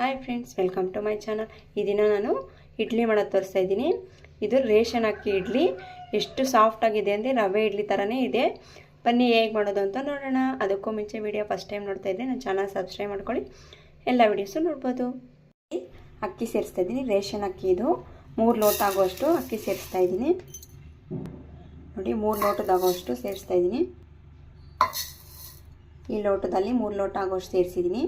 Hi friends welcome to my channel ಈ ದಿನ ನಾನು ಇಡ್ಲಿ ಮಾಡೋದು ತೋರಿಸ್ತಾ ಇದ್ದೀನಿ. ಇದು ರೇಷನ್ ಅಕ್ಕಿ ಇಡ್ಲಿ. ಎಷ್ಟು ಸಾಫ್ಟ್ ಆಗಿದೆ ಅಂದರೆ ರವೆ ಇಡ್ಲಿ ಥರನೇ ಇದೆ. ಬನ್ನಿ ಹೇಗೆ ಮಾಡೋದು ಅಂತ ನೋಡೋಣ. ಅದಕ್ಕೂ ಮುಂಚೆ ವಿಡಿಯೋ ಫಸ್ಟ್ ಟೈಮ್ ನೋಡ್ತಾ ಇದ್ದೆ ನನ್ನ ಚಾನಲ್ ಸಬ್ಸ್ಕ್ರೈಬ್ ಮಾಡ್ಕೊಳ್ಳಿ. ಎಲ್ಲ ವೀಡಿಯೋಸು ನೋಡ್ಬೋದು. ಅಕ್ಕಿ ಸೇರಿಸ್ತಾ ಇದ್ದೀನಿ. ರೇಷನ್ ಅಕ್ಕಿ ಇದು. ಮೂರು ಲೋಟ ಆಗುವಷ್ಟು ಅಕ್ಕಿ ಸೇರಿಸ್ತಾ ಇದ್ದೀನಿ. ನೋಡಿ, ಮೂರು ಲೋಟದಾಗುವಷ್ಟು ಸೇರಿಸ್ತಾ ಇದ್ದೀನಿ. ಈ ಲೋಟದಲ್ಲಿ ಮೂರು ಲೋಟ ಆಗುವಷ್ಟು ಸೇರಿಸಿದ್ದೀನಿ.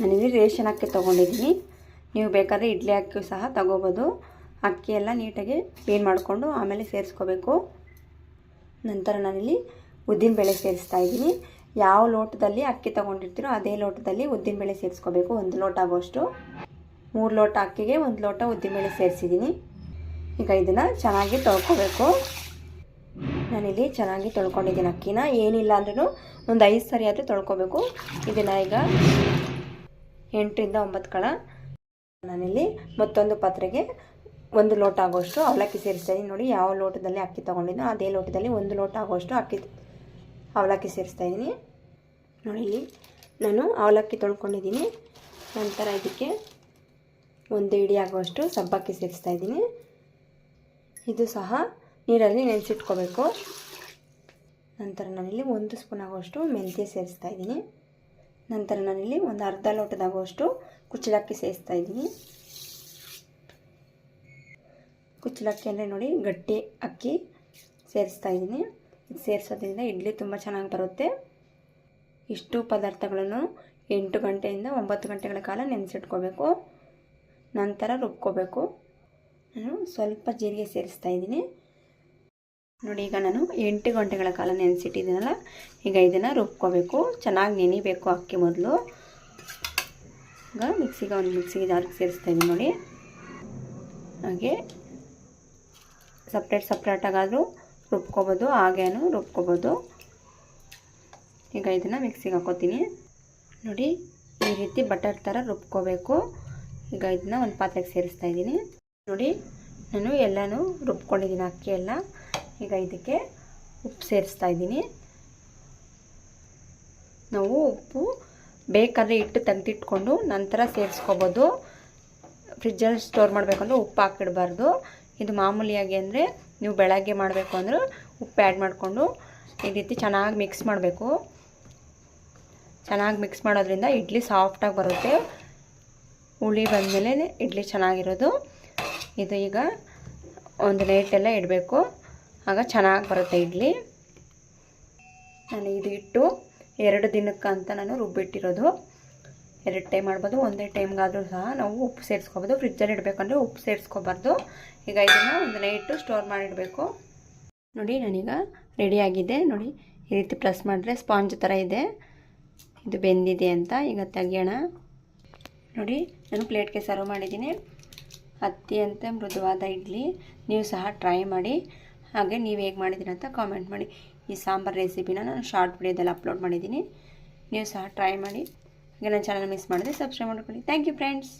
ನಾನಿಲ್ಲಿ ರೇಷನ್ ಅಕ್ಕಿ ತೊಗೊಂಡಿದ್ದೀನಿ. ನೀವು ಬೇಕಾದರೆ ಇಡ್ಲಿ ಅಕ್ಕಿ ಸಹ ತಗೋಬೋದು. ಅಕ್ಕಿ ಎಲ್ಲ ನೀಟಾಗಿ ಕ್ಲೀನ್ ಮಾಡಿಕೊಂಡು ಆಮೇಲೆ ಸೇರಿಸ್ಕೋಬೇಕು. ನಂತರ ನಾನಿಲ್ಲಿ ಉದ್ದಿನಬೇಳೆ ಸೇರಿಸ್ತಾ ಇದ್ದೀನಿ. ಯಾವ ಲೋಟದಲ್ಲಿ ಅಕ್ಕಿ ತೊಗೊಂಡಿರ್ತೀರೋ ಅದೇ ಲೋಟದಲ್ಲಿ ಉದ್ದಿನಬೇಳೆ ಸೇರಿಸ್ಕೋಬೇಕು. ಒಂದು ಲೋಟ ಆಗೋಷ್ಟು ಮೂರು ಲೋಟ ಅಕ್ಕಿಗೆ ಒಂದು ಲೋಟ ಉದ್ದಿನಬೇಳೆ ಸೇರಿಸಿದ್ದೀನಿ. ಈಗ ಇದನ್ನು ಚೆನ್ನಾಗಿ ತೊಳ್ಕೊಬೇಕು. ನಾನಿಲ್ಲಿ ಚೆನ್ನಾಗಿ ತೊಳ್ಕೊಂಡಿದ್ದೀನಿ ಅಕ್ಕಿನ. ಏನಿಲ್ಲ ಅಂದ್ರೂ ಒಂದು ಐದು ಸರಿ ಆದರೂ ತೊಳ್ಕೊಬೇಕು. ಇದನ್ನು ಈಗ ಎಂಟರಿಂದ ಒಂಬತ್ತು ಕಳ ನಾನಿಲ್ಲಿ ಮತ್ತೊಂದು ಪಾತ್ರೆಗೆ ಒಂದು ಲೋಟ ಆಗೋಷ್ಟು ಅವಲಕ್ಕಿ ಸೇರಿಸ್ತಾ ಇದ್ದೀನಿ ನೋಡಿ ಯಾವ ಲೋಟದಲ್ಲಿ ಅಕ್ಕಿ ತೊಗೊಂಡಿದ್ದೋ ಅದೇ ಲೋಟದಲ್ಲಿ ಒಂದು ಲೋಟ ಆಗೋಷ್ಟು ಅಕ್ಕಿ ಅವಲಕ್ಕಿ ಸೇರಿಸ್ತಾ ಇದ್ದೀನಿ. ನೋಡಿ ಇಲ್ಲಿ ನಾನು ಅವಲಕ್ಕಿ ತೊಳ್ಕೊಂಡಿದ್ದೀನಿ. ನಂತರ ಇದಕ್ಕೆ ಒಂದು ಇಡಿ ಆಗುವಷ್ಟು ಸಬ್ಬಕ್ಕಿ ಸೇರಿಸ್ತಾ ಇದ್ದೀನಿ. ಇದು ಸಹ ನೀರಲ್ಲಿ ನೆನೆಸಿಟ್ಕೋಬೇಕು. ನಂತರ ನಾನಿಲ್ಲಿ ಒಂದು ಸ್ಪೂನ್ ಆಗುವಷ್ಟು ಮೆಂತ್ಯ ಸೇರಿಸ್ತಾ ಇದ್ದೀನಿ. ನಂತರ ನಾನಿಲ್ಲಿ ಒಂದು ಅರ್ಧ ಲೋಟದಾಗುವಷ್ಟು ಕುಚ್ಚಲಕ್ಕಿ ಸೇರಿಸ್ತಾ ಇದ್ದೀನಿ. ಕುಚ್ಚಲಕ್ಕಿ ಅಂದರೆ ನೋಡಿ ಗಟ್ಟಿ ಅಕ್ಕಿ ಸೇರಿಸ್ತಾ ಇದ್ದೀನಿ. ಇದು ಸೇರಿಸೋದ್ರಿಂದ ಇಡ್ಲಿ ತುಂಬ ಚೆನ್ನಾಗಿ ಬರುತ್ತೆ. ಇಷ್ಟು ಪದಾರ್ಥಗಳನ್ನು ಎಂಟು ಗಂಟೆಯಿಂದ ಒಂಬತ್ತು ಗಂಟೆಗಳ ಕಾಲ ನೆನೆಸಿಟ್ಕೋಬೇಕು. ನಂತರ ರುಬ್ಕೋಬೇಕು. ನಾನು ಸ್ವಲ್ಪ ಜೀರಿಗೆ ಸೇರಿಸ್ತಾ ಇದ್ದೀನಿ. ನೋಡಿ, ಈಗ ನಾನು ಎಂಟು ಗಂಟೆಗಳ ಕಾಲ ನೆನೆಸಿಟ್ಟಿದ್ದೀನಲ್ಲ, ಈಗ ಇದನ್ನು ರುಬ್ಕೋಬೇಕು. ಚೆನ್ನಾಗಿ ನೆನಿಬೇಕು ಅಕ್ಕಿ ಮೊದಲು. ಈಗ ಮಿಕ್ಸಿಗೆ ಒಂದು ಮಿಕ್ಸಿಗೆ ಜಾರಿಗೆ ಸೇರಿಸ್ತಾ ನೋಡಿ. ಹಾಗೆ ಸಪ್ರೇಟ್ ಸಪ್ರೇಟಾಗಾದರೂ ರುಬ್ಕೋಬೋದು, ಹಾಗೇನು ರುಬ್ಕೋಬೋದು. ಈಗ ಇದನ್ನು ಮಿಕ್ಸಿಗೆ ಹಾಕೋತೀನಿ ನೋಡಿ, ಈ ರೀತಿ ಬಟರ್ ಥರ ರುಬ್ಕೋಬೇಕು. ಈಗ ಇದನ್ನ ಒಂದು ಪಾತ್ರೆಗೆ ಸೇರಿಸ್ತಾ ಇದ್ದೀನಿ. ನೋಡಿ, ನಾನು ಎಲ್ಲನೂ ರುಬ್ಕೊಂಡಿದ್ದೀನಿ ಅಕ್ಕಿ ಎಲ್ಲ. ಈಗ ಇದಕ್ಕೆ ಉಪ್ಪು ಸೇರಿಸ್ತಾ ಇದ್ದೀನಿ. ನಾವು ಉಪ್ಪು ಬೇಕಾದರೆ ಇಟ್ಟು ತೆಗೆದಿಟ್ಕೊಂಡು ನಂತರ ಸೇರಿಸ್ಕೋಬೋದು. ಫ್ರಿಜ್ಜಲ್ಲಿ ಸ್ಟೋರ್ ಮಾಡಬೇಕಂದ್ರೆ ಉಪ್ಪು ಹಾಕಿಡಬಾರ್ದು. ಇದು ಮಾಮೂಲಿಯಾಗಿ ಅಂದರೆ ನೀವು ಬೆಳಗ್ಗೆ ಮಾಡಬೇಕು ಅಂದ್ರೆ ಉಪ್ಪು ಆ್ಯಡ್ ಮಾಡಿಕೊಂಡು ಈ ರೀತಿ ಚೆನ್ನಾಗಿ ಮಿಕ್ಸ್ ಮಾಡಬೇಕು. ಚೆನ್ನಾಗಿ ಮಿಕ್ಸ್ ಮಾಡೋದ್ರಿಂದ ಇಡ್ಲಿ ಸಾಫ್ಟಾಗಿ ಬರುತ್ತೆ. ಹುಳಿ ಬಂದಮೇಲೆ ಇಡ್ಲಿ ಚೆನ್ನಾಗಿರೋದು. ಇದು ಈಗ ಒಂದು ನೈಟೆಲ್ಲ ಇಡಬೇಕು. ಆಗ ಚೆನ್ನಾಗಿ ಬರುತ್ತೆ ಇಡ್ಲಿ. ನಾನು ಇದು ಇಟ್ಟು ಎರಡು ದಿನಕ್ಕೆ ಅಂತ ನಾನು ರುಬ್ಬಿಟ್ಟಿರೋದು. ಎರಡು ಟೈಮ್ ಮಾಡ್ಬೋದು, ಒಂದೇ ಟೈಮ್ಗಾದರೂ ಸಹ ನಾವು ಉಪ್ಪು ಸೇರಿಸ್ಕೋಬೋದು. ಫ್ರಿಜ್ಜಲ್ಲಿ ಇಡಬೇಕಂದ್ರೆ ಉಪ್ಪು ಸೇರಿಸ್ಕೋಬಾರ್ದು. ಈಗ ಇದನ್ನು ಒಂದು ನೈಟು ಸ್ಟೋರ್ ಮಾಡಿಡಬೇಕು. ನೋಡಿ, ನಾನೀಗ ರೆಡಿಯಾಗಿದೆ ನೋಡಿ, ಈ ರೀತಿ ಪ್ರೆಸ್ ಮಾಡಿದ್ರೆ ಸ್ಪಾಂಜ್ ಥರ ಇದೆ. ಇದು ಬೆಂದಿದೆ ಅಂತ ಈಗ ತೆಗಿಯೋಣ. ನೋಡಿ, ನಾನು ಪ್ಲೇಟ್ಗೆ ಸರ್ವ್ ಮಾಡಿದ್ದೀನಿ. ಅತ್ಯಂತ ಮೃದುವಾದ ಇಡ್ಲಿ. ನೀವು ಸಹ ಟ್ರೈ ಮಾಡಿ. ಹಾಗೆ ನೀವು ಹೇಗೆ ಮಾಡಿದ್ದೀರ ಅಂತ ಕಾಮೆಂಟ್ ಮಾಡಿ. ಈ ಸಾಂಬಾರು ರೆಸಿಪಿನ ನಾನು ಶಾರ್ಟ್ ವಿಡಿಯೋದಲ್ಲಿ ಅಪ್ಲೋಡ್ ಮಾಡಿದ್ದೀನಿ. ನೀವು ಸಹ ಟ್ರೈ ಮಾಡಿ. ಹಾಗೆ ನನ್ನ ಚಾನಲ್ ಮಿಸ್ ಮಾಡಿದ್ರೆ ಸಬ್ಸ್ಕ್ರೈಬ್ ಮಾಡ್ಕೊಳ್ಳಿ. Thank you friends